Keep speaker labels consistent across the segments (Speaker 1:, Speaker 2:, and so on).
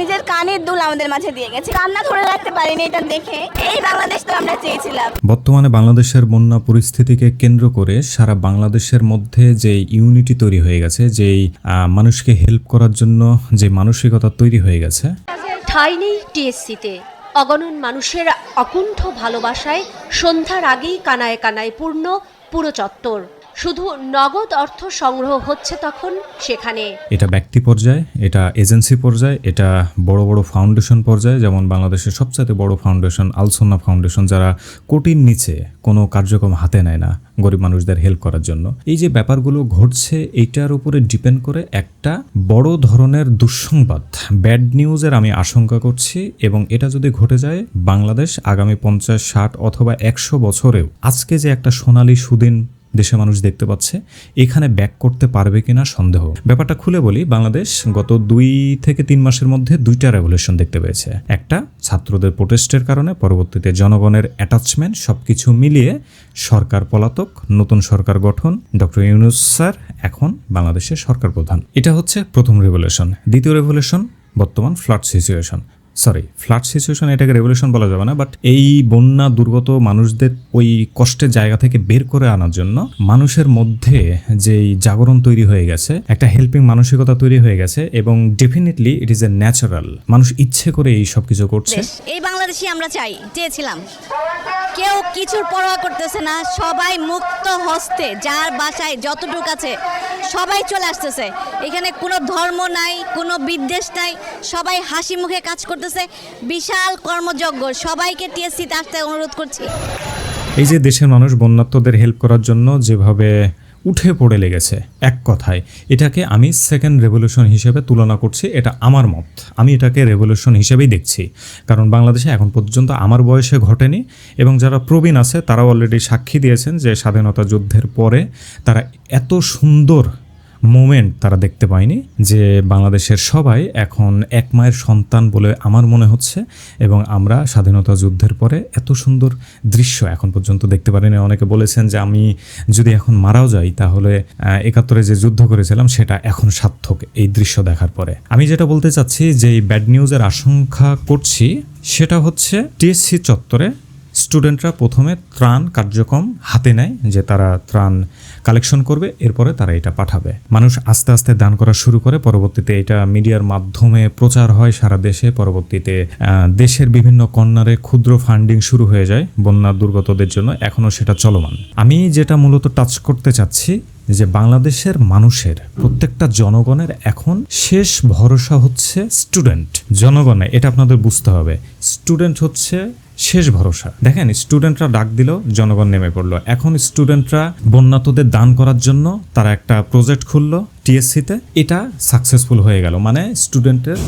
Speaker 1: নিজের কানের দুল আমাদের মাঝে দিয়ে গেছে। কান্না ধরে রাখতে পারিনি এটা দেখে। এই বাংলাদেশ তো আমরা চেয়েছিলাম।
Speaker 2: বর্তমানে বাংলাদেশের বন্যা পরিস্থিতিকে কেন্দ্র করে সারা বাংলাদেশের মধ্যে যে ইউনিটি তৈরি হয়ে গেছে যেই মানুষকে হেল্প করার জন্য যে মানসিকতা তৈরি হয়ে গেছে।
Speaker 3: ঠাঁই নেই টিএসসিতে। অগণন মানুষের অকুণ্ঠ ভালোবাসায় সন্ধ্যার আগেই কানায় কানায় পূর্ণ পুরো চত্বর। শুধু নগদ অর্থ সংগ্রহ হচ্ছে তখন সেখানে।
Speaker 2: এটা ব্যক্তি পর্যায়ে, এটা এজেন্সি পর্যায়ে, এটা বড় বড় ফাউন্ডেশন পর্যায়ে, যেমন বাংলাদেশের সবচেয়ে বড় ফাউন্ডেশন আলসোনা ফাউন্ডেশন, যারা কোটির নিচে কোনো কার্যক্রম হাতে নেয় না গরিব মানুষদের হেল্প করার জন্য। এই যে ব্যাপারগুলো ঘটছে, এইটার উপরে ডিপেন্ড করে একটা বড় ধরনের দুঃসংবাদ। ব্যাড নিউজের আমি আশঙ্কা করছি, এবং এটা যদি ঘটে যায়, বাংলাদেশ আগামী পঞ্চাশ, ষাট অথবা একশো বছরেও আজকে যে একটা সোনালী সুদিন দেশে মানুষ দেখতে পাচ্ছে, এখানে ব্যাক করতে পারবে কিনা সন্দেহ। ব্যাপারটা খুলে বলি, বাংলাদেশ গত দুই থেকে তিন মাসের মধ্যে দুইটা রেভলিউশন দেখতে পেয়েছে। একটা, ছাত্রদের প্রোটেস্টের কারণে, পরবর্তীতে জনগণের অ্যাটাচমেন্ট সবকিছু মিলিয়ে সরকার পলাতক, নতুন সরকার গঠন, ডক্টর ইউনুস স্যার এখন বাংলাদেশের সরকার প্রধান। এটা হচ্ছে প্রথম রেভলিউশন দ্বিতীয় রেভলিউশন বর্তমান flood situation sorry flood situation এটাকে রেভলিউশন বলা যাবে না বাট এই বন্যা দুর্গত মানুষদের ওই কষ্টের জায়গা থেকে বের করে আনার জন্য মানুষের মধ্যে যেই জাগরণ তৈরি হয়ে গেছে, একটা হেল্পিং মানসিকতা তৈরি হয়ে গেছে এবং definitely it is a natural মানুষ ইচ্ছে করে এই সব কিছু করছে
Speaker 1: এই বাংলাদেশি আমরা চাই, চেয়েছিলাম। কেউ কিছুর পরোয়া করতেছে না, সবাই মুক্ত হস্তে, যার বাসায় যতটুক আছে, সবাই চলে আসতেছে। এখানে কোনো ধর্ম নাই, কোনো বিদ্বেষ নাই, সবাই হাসি মুখে কাজ করতেছে, বিশাল কর্মযজ্ঞ। সবাইকে টিএসসিতে আসতে অনুরোধ করছি।
Speaker 2: এই যে দেশের মানুষ বন্যাত্মদের হেল্প করার জন্য যেভাবে উঠে পড়ে লেগেছে, এক কথায়। এটাকে আমি সেকেন্ড রেভলিউশন হিসেবে তুলনা করছি, এটা আমার মত। আমি এটাকে রেভলিউশন হিসেবেই দেখছি। কারণ বাংলাদেশে এখন পর্যন্ত আমার বয়সে ঘটেনি, এবং যারা প্রবীণ আছে, তারাও অলরেডি সাক্ষী দিয়েছেন যে স্বাধীনতা যুদ্ধের পরে তারা এত সুন্দর মোমেন্ট তারা দেখতে পায়নি যে বাংলাদেশের সবাই এখন এক মায়ের সন্তান বলে আমার মনে হচ্ছে এবং আমরা স্বাধীনতা যুদ্ধের পরে এত সুন্দর দৃশ্য এখন পর্যন্ত দেখতে পারিনি। অনেকে বলেছেন যে আমি যদি এখন মারাও যাই, তাহলে একাত্তরে যে যুদ্ধ করেছিলাম সেটা এখন সার্থক এই দৃশ্য দেখার পরে। আমি যেটা বলতে চাচ্ছি যে এই ব্যাড নিউজের আশঙ্কা করছি, সেটা হচ্ছে টিএসসি চত্বরে স্টুডেন্টরা প্রথমে ত্রাণ কার্যক্রম হাতে নেয়, যে তারা ত্রাণ কালেকশন করবে, এরপরে তারা এটা পাঠাবে। মানুষ আস্তে আস্তে দান করা শুরু করে, পরবর্তীতে এটা মিডিয়ার মাধ্যমে প্রচার হয় সারা দেশে, পরবর্তীতে দেশের বিভিন্ন কর্নারে ক্ষুদ্র ফান্ডিং শুরু হয়ে যায় বন্যা দুর্গতদের জন্য। এখনও সেটা চলমান। আমি যেটা মূলত টাচ করতে চাচ্ছি যে বাংলাদেশের মানুষের, প্রত্যেকটা জনগণের এখন শেষ ভরসা হচ্ছে স্টুডেন্ট জনগণে, এটা আপনাদের বুঝতে হবে। স্টুডেন্ট হচ্ছে শেষ ভরসা। দেখেন স্টুডেন্টরা ডাক দিল, জনগণ নেমে পড়ল। এখন স্টুডেন্টরা বন্যাতদের দান করার জন্য তারা একটা প্রজেক্ট খুললো টিএসসিতে এটা সাকসেসফুল হয়ে গেল। মানে স্টুডেন্টের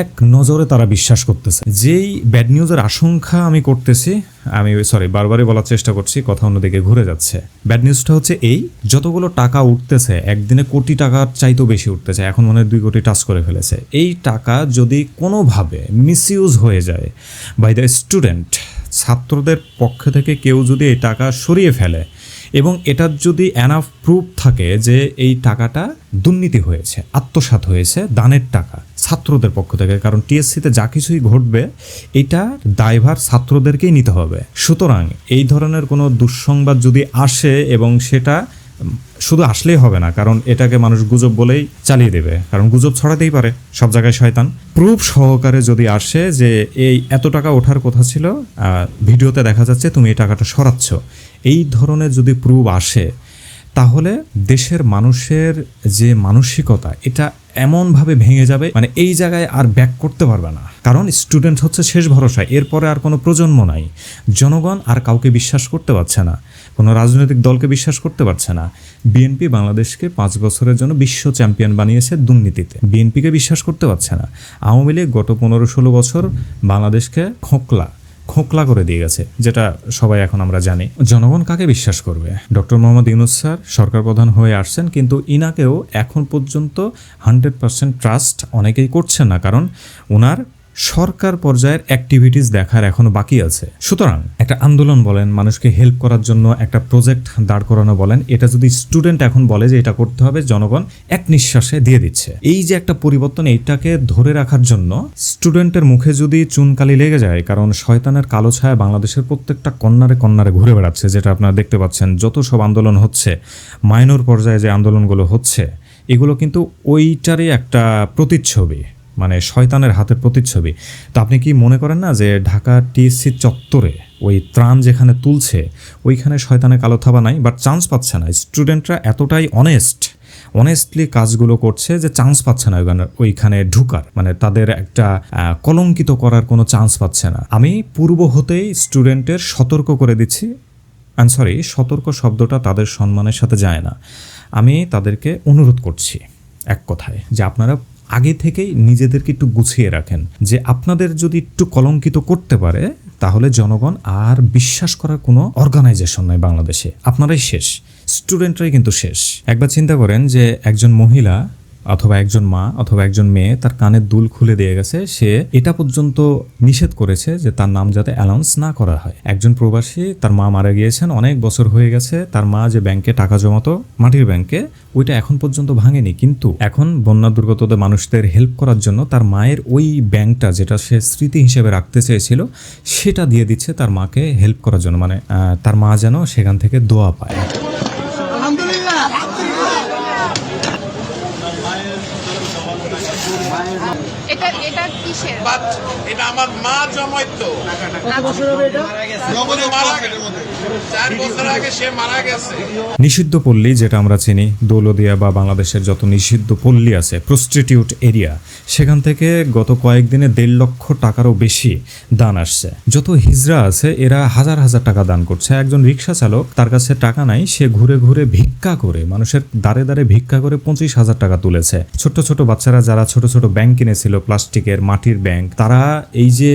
Speaker 2: এক নজরে তারা বিশ্বাস করতেছে। যেই ব্যাড নিউজের আশঙ্কা আমি করতেছি, আমি সরি বারবারই বলার চেষ্টা করছি, কথা অন্যদিকে ঘুরে যাচ্ছে। ব্যাড নিউজটা হচ্ছে এই, যতগুলো টাকা উঠতেছে, একদিনে কোটি টাকার চাইতেও বেশি উঠতেছে, এখন মনে দুই কোটি টাচ করে ফেলেছে। এই টাকা যদি কোনোভাবে মিসইউজ হয়ে যায় বাই দ্য স্টুডেন্ট ছাত্রদের পক্ষ থেকে কেউ যদি এই টাকা সরিয়ে ফেলে এবং এটার যদি অ্যানাফ প্রুফ থাকে যে এই টাকাটা দুর্নীতি হয়েছে, আত্মসাৎ হয়েছে, দানের টাকা ছাত্রদের পক্ষ থেকে, কারণ টিএসসিতে যা কিছুই ঘটবে, এটা দায়ভার ছাত্রদেরকেই নিতে হবে। সুতরাং এই ধরনের কোনো দুঃসংবাদ যদি আসে এবং সেটা শুধু আসলেই হবে না, কারণ এটাকে মানুষ গুজব বলেই চালিয়ে দেবে, কারণ গুজব ছড়াতেই পারে, সব জায়গায় শয়তান। প্রুফ সহকারে যদি আসে যে এই এত টাকা ওঠার কথা ছিল ভিডিওতে দেখা যাচ্ছে তুমি এই টাকাটা সরাচ্ছ এই ধরনের যদি প্রুফ আসে, তাহলে দেশের মানুষের যে মানসিকতা, এটা এমনভাবে ভেঙে যাবে মানে এই জায়গায় আর ব্যাক করতে পারবে না। কারণ স্টুডেন্ট হচ্ছে শেষ ভরসা এরপরে আর কোনো প্রজন্ম নাই। জনগণ আর কাউকে বিশ্বাস করতে পারছে না, কোনো রাজনৈতিক দলকে বিশ্বাস করতে পারছে না। বিএনপি বাংলাদেশকে পাঁচ বছরের জন্য বিশ্ব চ্যাম্পিয়ন বানিয়েছে দুর্নীতিতে। বিএনপিকে বিশ্বাস করতে পারছে না। আওয়ামী লীগ গত পনেরো ষোলো বছর বাংলাদেশকে খোকলা খোকলা করে দিয়ে গেছে, যেটা সবাই এখন আমরা জানি। জনগণ কাকে বিশ্বাস করবে? ডক্টর মোহাম্মদ ইউনুস স্যার সরকার প্রধান হয়ে আসছেন, কিন্তু ইনাকেও এখন পর্যন্ত হান্ড্রেড পার্সেন্ট ট্রাস্ট অনেকেই করছেন না, কারণ ওনার সরকার পর্যায়ের অ্যাক্টিভিটিস দেখার এখনও বাকি আছে। সুতরাং একটা আন্দোলন বলেন, মানুষকে হেল্প করার জন্য একটা প্রজেক্ট দাঁড় করানো বলেন, এটা যদি স্টুডেন্ট এখন বলে যে এটা করতে হবে, জনগণ এক নিঃশ্বাসে দিয়ে দিচ্ছে। এই যে একটা পরিবর্তন, এইটাকে ধরে রাখার জন্য স্টুডেন্টের মুখে যদি চুনকালি লেগে যায়, কারণ শয়তানের কালো ছায়া বাংলাদেশের প্রত্যেকটা কন্যারে কন্যারে ঘুরে বেড়াচ্ছে, যেটা আপনারা দেখতে পাচ্ছেন, যত সব আন্দোলন হচ্ছে মাইনর পর্যায়ে যে আন্দোলনগুলো হচ্ছে, এগুলো কিন্তু ওইটারই একটা প্রতিচ্ছবি। মানে শয়তানের হাতের প্রতিচ্ছবি। তো আপনি কি মনে করেন না যে ঢাকা টিএসসি চত্বরে ওই ত্রাণ যেখানে তুলছে, ওইখানে শয়তানের কালো থাবা নাই? বাট চান্স পাচ্ছে না। স্টুডেন্টরা এতটাই অনেস্ট অনেস্টলি কাজগুলো করছে যে চান্স পাচ্ছে না ওইখানে ওইখানে ঢুকার। মানে তাদের একটা কলঙ্কিত করার কোনো চান্স পাচ্ছে না। আমি পূর্ব হতেই স্টুডেন্টের সতর্ক করে দিচ্ছি। আই সরি সতর্ক শব্দটা তাদের সম্মানের সাথে যায় না। আমি তাদেরকে অনুরোধ করছি এক কথায় যে আপনারা আগে থেকেই নিজেদেরকে একটু গুছিয়ে রাখেন যে আপনাদের যদি একটু কলঙ্কিত করতে পারে, তাহলে জনগণ আর বিশ্বাস করার কোনো অর্গানাইজেশন নাই বাংলাদেশে। আপনারাই শেষ স্টুডেন্টরাই কিন্তু শেষ। একবার চিন্তা করেন যে একজন মহিলা অথবা একজন মা অথবা একজন মেয়ে তার কানের দুল খুলে দিয়ে গেছে, সে এটা পর্যন্ত নিষেধ করেছে যে তার নাম যাতে অ্যানাউন্স না করা হয়। একজন প্রবাসী, তার মা মারা গিয়েছেন, অনেক বছর হয়ে গেছে, তার মা যে ব্যাংকে টাকা জমাতো, মাটির ব্যাংকে, ওইটা এখন পর্যন্ত ভাঙেনি। কিন্তু এখন বন্যা দুর্গতদের মানুষদের হেল্প করার জন্য তার মায়ের ওই ব্যাংকটা যেটা সে স্মৃতি হিসেবে রাখতে চেয়েছিল, সেটা দিয়ে দিচ্ছে তার মাকে হেল্প করার জন্য। মানে তার মা যেন সেখান থেকে দোয়া পায়।
Speaker 4: এটা এটা কিসের
Speaker 5: এটা আমার মা জমাইতো। জগতে মারা গেছে। চার বছর আগে সে মারা গেছে।
Speaker 2: নিষিদ্ধ পল্লী যেটা আমরা চিনি দৌলদিয়া বা বাংলাদেশের যত নিষিদ্ধ পল্লী আছে প্রস্টিটিউট এরিয়া সেখান থেকে গত কয়েকদিনে দেড় লক্ষ টাকারও বেশি দান আসছে। যত হিজরা আছে এরা হাজার হাজার টাকা দান করছে। একজন রিক্সা চালক তার কাছে টাকা নাই সে ঘুরে ঘুরে ভিক্ষা করে মানুষের দাঁড়ে দাঁড়ে ভিক্ষা করে পঁচিশ হাজার টাকা তুলেছে। ছোট ছোট বাচ্চারা যারা ছোট ছোট ব্যাংক কিনেছিল প্লাস্টিকের মাটির ব্যাংক তারা এই যে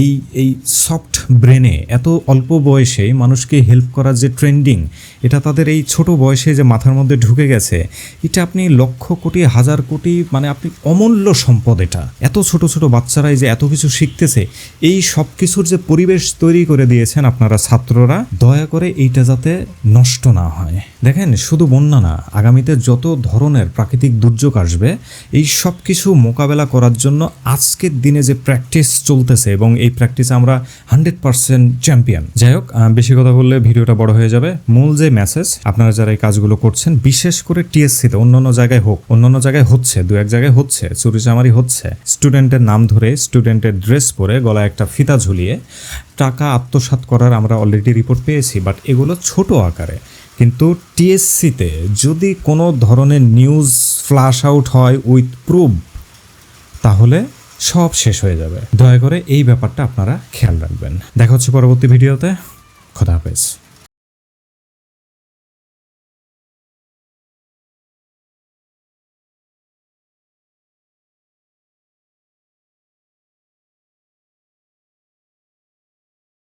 Speaker 2: এই এই সফট ব্রেনে এত অল্প বয়সে মানুষকে হেল্প করার যে ট্রেন্ডিং এটা তাদের এই ছোট বয়সে যে মাথার মধ্যে ঢুকে গেছে, এটা আপনি লক্ষ কোটি, হাজার কোটি মানে আপনি অমূল্য সম্পদ এটা। এত ছোট ছোট বাচ্চারাই যে এত কিছু শিখতেছে, এই সব কিছুর যে পরিবেশ তৈরি করে দিয়েছেন আপনারা ছাত্ররা, দয়া করে এইটা যাতে নষ্ট না হয়। দেখেন, শুধু বন্যা না, আগামীতে যত ধরনের প্রাকৃতিক দুর্যোগ আসবে, এই সব কিছু মোকাবেলা করার জন্য আজকের দিনে যে প্র্যাকটিস চলতেছে এবং এই প্র্যাকটিসে আমরা হান্ড্রেড পার্সেন্ট চ্যাম্পিয়ন যাই হোক বেশি কথা বললে ভিডিওটা বড় হয়ে যাবে। মূল যে মেসেজ আপনারা যারা এই কাজগুলো করছেন, বিশেষ করে টিএসসিতে অন্য অন্য জায়গায় হোক অন্য অন্য জায়গায় হচ্ছে, দু এক জায়গায় হচ্ছে, চুরিচামারি হচ্ছে স্টুডেন্টের নাম ধরে স্টুডেন্টের ড্রেস পরে গলায় একটা ফিতা ঝুলিয়ে টাকা আত্মসাৎ করার আমরা অলরেডি রিপোর্ট পেয়েছি বাট এগুলো ছোট আকারে। কিন্তু টিএসসিতে যদি কোনো ধরনের নিউজ ফ্ল্যাশ আউট হয় উইথ প্রুফ তাহলে সব শেষ হয়ে যাবে। দয়া করে এই ব্যাপারটা আপনারা খেয়াল রাখবেন। দেখা হচ্ছে পরবর্তী ভিডিওতে। খোদা হাফেজ।